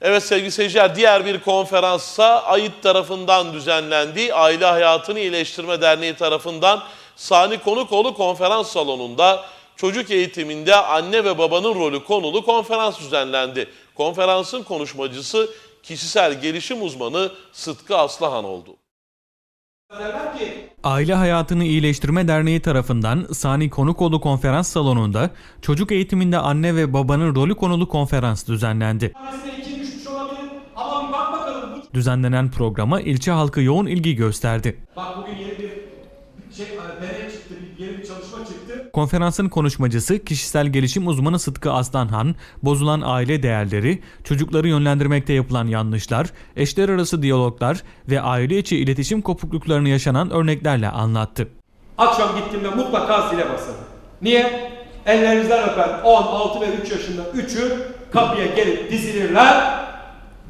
Evet sevgili seyirciler diğer bir konferanssa AYİT tarafından düzenlendi. Aile Hayatını İyileştirme Derneği tarafından Sani Konukoğlu konferans salonunda çocuk eğitiminde anne ve babanın rolü konulu konferans düzenlendi. Konferansın konuşmacısı kişisel gelişim uzmanı Sıtkı Aslıhan oldu. Aile Hayatını İyileştirme Derneği tarafından Sani Konukoğlu konferans salonunda çocuk eğitiminde anne ve babanın rolü konulu konferans düzenlendi. Düzenlenen programa ilçe halkı yoğun ilgi gösterdi. Bak bugün yeni bir şey deney çıktı, yeni bir çalışma çıktı. Konferansın konuşmacısı kişisel gelişim uzmanı Sıtkı Aslanhan, bozulan aile değerleri, çocukları yönlendirmekte yapılan yanlışlar, eşler arası diyaloglar ve aile içi iletişim kopukluklarını yaşanan örneklerle anlattı. Akşam gittiğimde mutlaka zile basın. Niye? Ellerinizden öpen 10, 6 ve 3 yaşında üçü kapıya gelip dizilirler.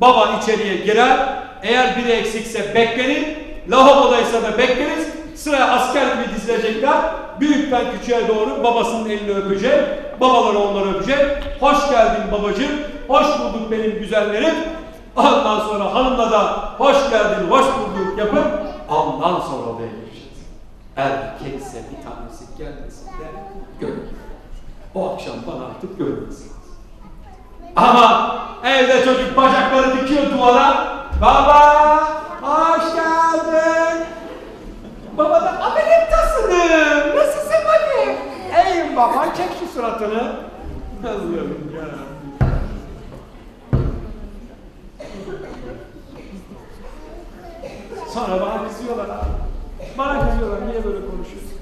Baba içeriye girer. Eğer biri eksikse beklenir. Lavabodaysa da bekleriz. Sıraya asker gibi dizilecekler. Büyükten küçüğe doğru babasının elini öpecek. Babaları onları öpecek. Hoş geldin babacığım. Hoş bulduk benim güzellerim. Ondan sonra hanımla da hoş geldin, hoş bulduk yapıp ondan sonra odaya gireceğiz. Erkekse bir tanesi gelmesin de görün. O akşam bana artık görmesin. Ama evde çocuk bacakları dikiyor duvara. Baba hoş geldin. Baba da aferin tasını. Nasılsın bakayım? Ey baba çek şu suratını. Allah'ım ya. Sonra bana kızıyorlar abi. Bana kızıyorlar niye böyle konuşuyorsun?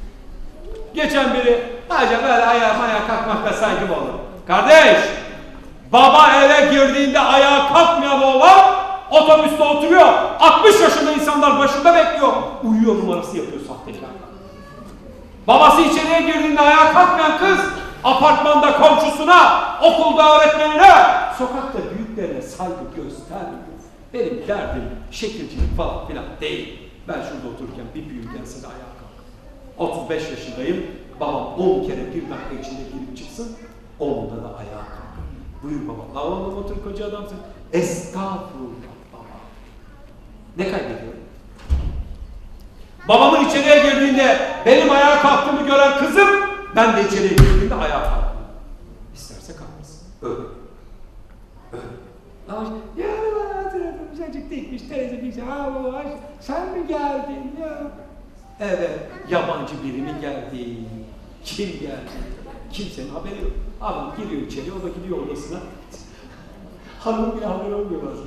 Geçen biri sadece böyle ayağa ayağa kalkmakta saygım olur. Kardeş! Baba eve girdiğinde ayağa kalkmayan oğlan otobüste oturuyor. 60 yaşında insanlar başında bekliyor. Uyuyor numarası yapıyor sahtekar. Babası içeriye girdiğinde ayağa kalkmayan kız apartmanda komşusuna, okulda öğretmenine, sokakta büyüklerine saygı göstermiyor. Benim derdim şekilcilik falan filan değil. Ben şurada otururken bir büyük gelse de ayağa kalk. 35 yaşındayım. Babam 10 kere bir dakika içinde girip çıksın. Onda da ayağa kalk. Buyur baba. La oğlum otur koca adamsın. Estağfurullah baba. Ne kaybediyorum? Babamın içeriye girdiğinde benim ayağa kalktığımı gören kızım ben de içeriye girdiğimde ayağa kalktım. İsterse kalkmasın. Öyle. Öyle. Ya hatırladım çocuk dikmiş teyze bir şey. Ha baba sen mi geldin ya? Evet yabancı biri mi geldi? Kim geldi? Kimsenin haberi yok. Adam giriyor içeri o da gidiyor odasına. Hanım bile haberi olmuyor bazen.